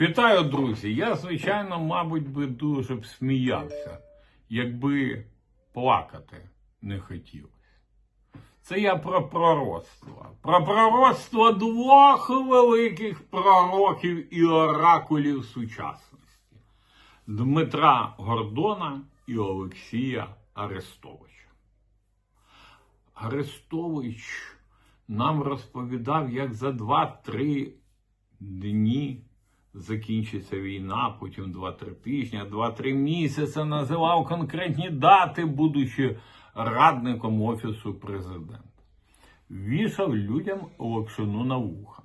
Вітаю, друзі! Я, звичайно, мабуть, би дуже б сміявся, якби плакати не хотілося. Це я про пророцтво. Про пророцтво двох великих пророків і оракулів сучасності Дмитра Гордона і Олексія Арестовича. Арестович нам розповідав, як за 2-3 дні закінчиться війна, потім 2-3 тижні, 2-3 місяці називав конкретні дати, будучи радником Офісу президента. Вішав людям локшину на вуха.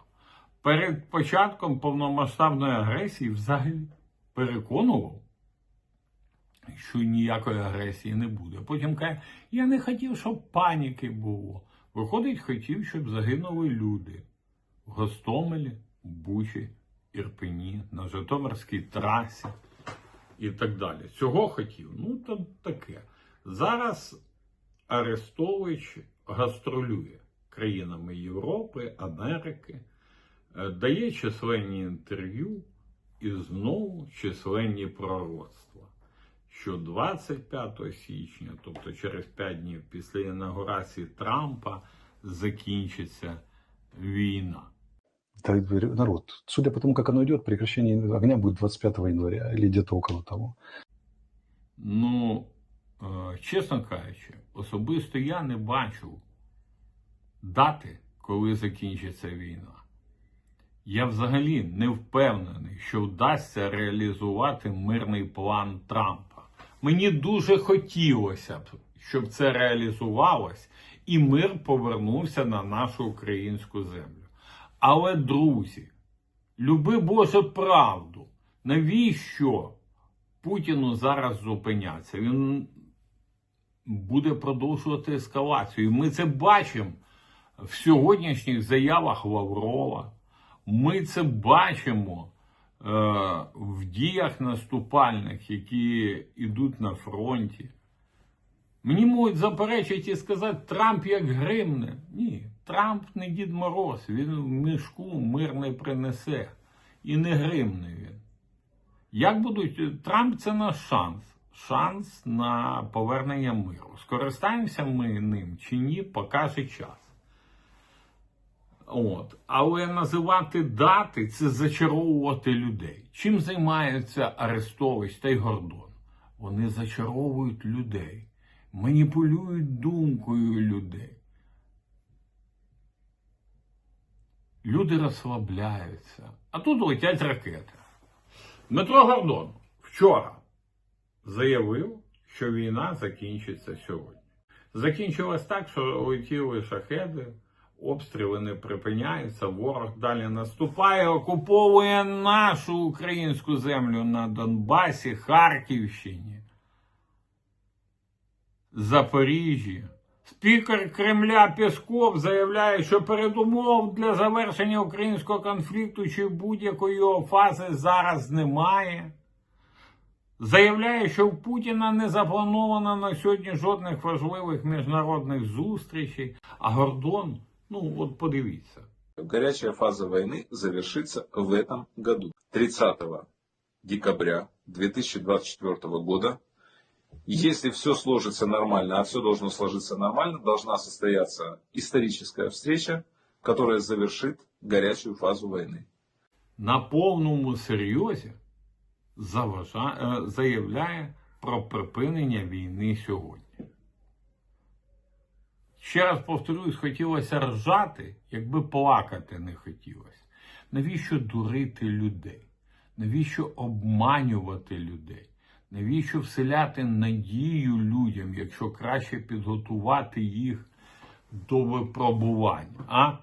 Перед початком повномасштабної агресії взагалі переконував, що ніякої агресії не буде. Потім каже, я не хотів, щоб паніки було. Виходить, хотів, щоб загинули люди в Гостомелі, Бучі, Ірпені, на Житомирській трасі і так далі. Цього хотів. Ну, то таке. Зараз Арестович гастролює країнами Європи, Америки, е, дає численні інтерв'ю і знову численні пророцтва. Що 25 січня, тобто через 5 днів після інаугурації Трампа, закінчиться війна. Народ, судя по тому, как оно идет, прекращение огня будет 25 января или где-то около того. Ну, е, чесно кажучи, особисто я не бачу дати, коли закінчиться війна. Я взагалі не впевнений, що вдасться реалізувати мирний план Трампа. Мені дуже хотілося б, щоб це реалізувалось, і мир повернувся на нашу українську землю. Але, друзі, люби Боже правду, навіщо Путіну зараз зупинятися? Він буде продовжувати ескалацію. Ми це бачимо в сьогоднішніх заявах Лаврова. Ми це бачимо е, в діях наступальних, які йдуть на фронті. Мені можуть заперечити і сказати, Трамп як гримне. Ні, Трамп не Дід Мороз, він в мішку мир не принесе. І не гримне він. Як будуть. Трамп це наш шанс. Шанс на повернення миру. Скористаємося ми ним чи ні, покаже час. От. Але називати дати це зачаровувати людей. Чим займаються Арестович та й Гордон? Вони зачаровують людей, маніпулюють думкою людей. Люди розслабляються, а тут летять ракети. Дмитро Гордон вчора заявив, що війна закінчиться сьогодні. Закінчилось так, що летіли шахеди, обстріли не припиняються, ворог далі наступає, окуповує нашу українську землю на Донбасі, Харківщині, Запоріжжі. Спікер Кремля Пєсков заявляє, що передумов для завершення українського конфлікту чи будь-якої його фази зараз немає. Заявляє, що в Путіна не заплановано на сьогодні жодних важливих міжнародних зустрічей. А Гордон, ну от подивіться. Горячая фаза войны завершится в этом году. 30 декабря 2024 года. Если все сложится нормально, а все должно сложиться нормально, должна состояться историческая встреча, которая завершит горячую фазу войны. на повному серйозі е, заявляє про припинення війни сьогодні. Ще раз повторюсь, хотілося ржати, якби плакати не хотілося. Навіщо дурити людей? Навіщо обманювати людей? Навіщо вселяти надію людям, якщо краще підготувати їх до випробувань? А?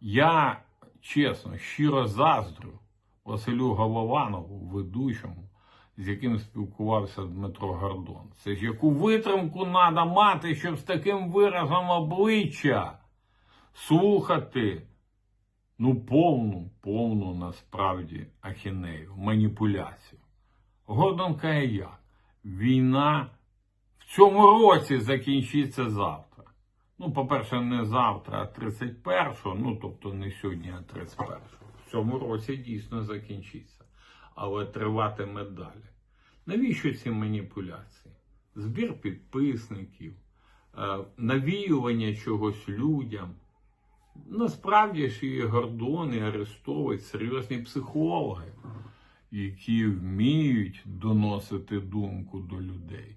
Я чесно, щиро заздрю Василю Голованову, ведучому, з яким спілкувався Дмитро Гордон. Це ж яку витримку треба мати, щоб з таким виразом обличчя слухати ну повну, повну насправді ахінею, маніпуляцію. Гордон каже як? Війна в цьому році закінчиться завтра. Ну, по-перше, не завтра, а 31-го, ну тобто не сьогодні, а 31-го. в цьому році дійсно закінчиться, але триватиме далі. Навіщо ці маніпуляції? Збір підписників, е, навіювання чогось людям. Насправді ж і Гордон, і Арестович серйозні психологи, які вміють доносити думку до людей,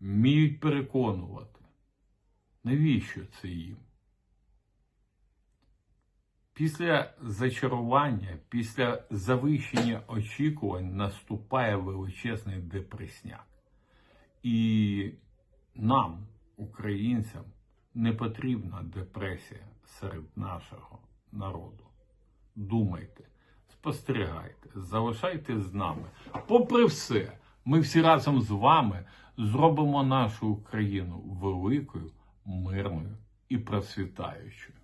вміють переконувати. Навіщо це їм? Після зачарування, після завищення очікувань наступає величезний депресняк. І нам, українцям, не потрібна депресія серед нашого народу. Думайте, спостерігайте, залишайте з нами. Попри все, ми всі разом з вами зробимо нашу Україну великою, мирною і процвітаючою.